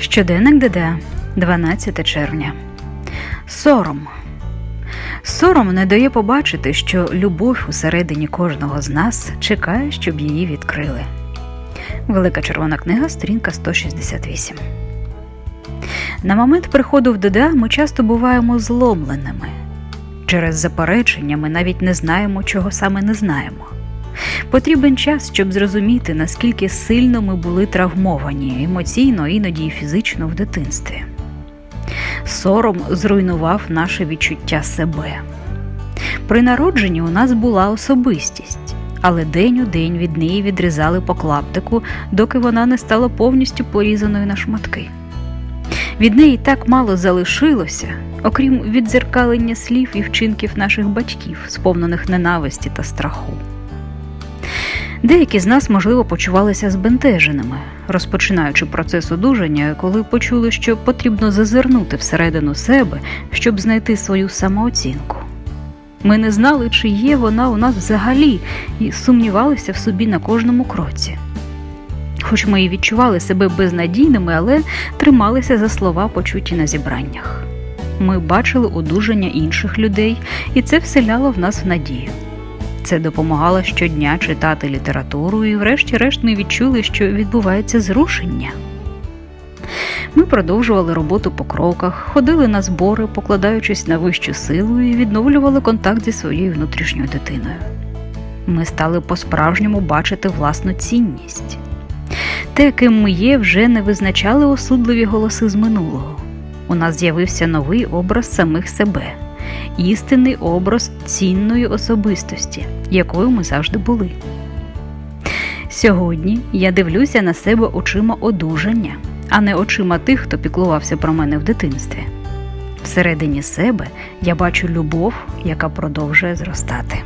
Щоденник ДД, 12 червня. Сором. Сором не дає побачити, що любов усередині кожного з нас чекає, щоб її відкрили. Велика червона книга, сторінка 168. На момент приходу в ДДА ми часто буваємо зломленими. Через заперечення ми навіть не знаємо, чого саме не знаємо. Потрібен час, щоб зрозуміти, наскільки сильно ми були травмовані емоційно, іноді і фізично в дитинстві. Сором зруйнував наше відчуття себе. При народженні у нас була особистість, але день у день від неї відрізали по клаптику, доки вона не стала повністю порізаною на шматки. Від неї так мало залишилося, окрім віддзеркалення слів і вчинків наших батьків, сповнених ненависті та страху. Деякі з нас, можливо, почувалися збентеженими, розпочинаючи процес одужання, коли почули, що потрібно зазирнути всередину себе, щоб знайти свою самооцінку. Ми не знали, чи є вона у нас взагалі, і сумнівалися в собі на кожному кроці. Хоч ми і відчували себе безнадійними, але трималися за слова, почуті на зібраннях. Ми бачили одужання інших людей, і це вселяло в нас в надію. Це допомагало щодня читати літературу, і, врешті-решт, ми відчули, що відбувається зрушення. Ми продовжували роботу по кроках, ходили на збори, покладаючись на вищу силу і відновлювали контакт зі своєю внутрішньою дитиною. Ми стали по-справжньому бачити власну цінність. Те, ким ми є, вже не визначали осудливі голоси з минулого. У нас з'явився новий образ самих себе істинний образ цінної особистості, якою ми завжди були. Сьогодні я дивлюся на себе очима одужання, а не очима тих, хто піклувався про мене в дитинстві. Всередині себе я бачу любов, яка продовжує зростати.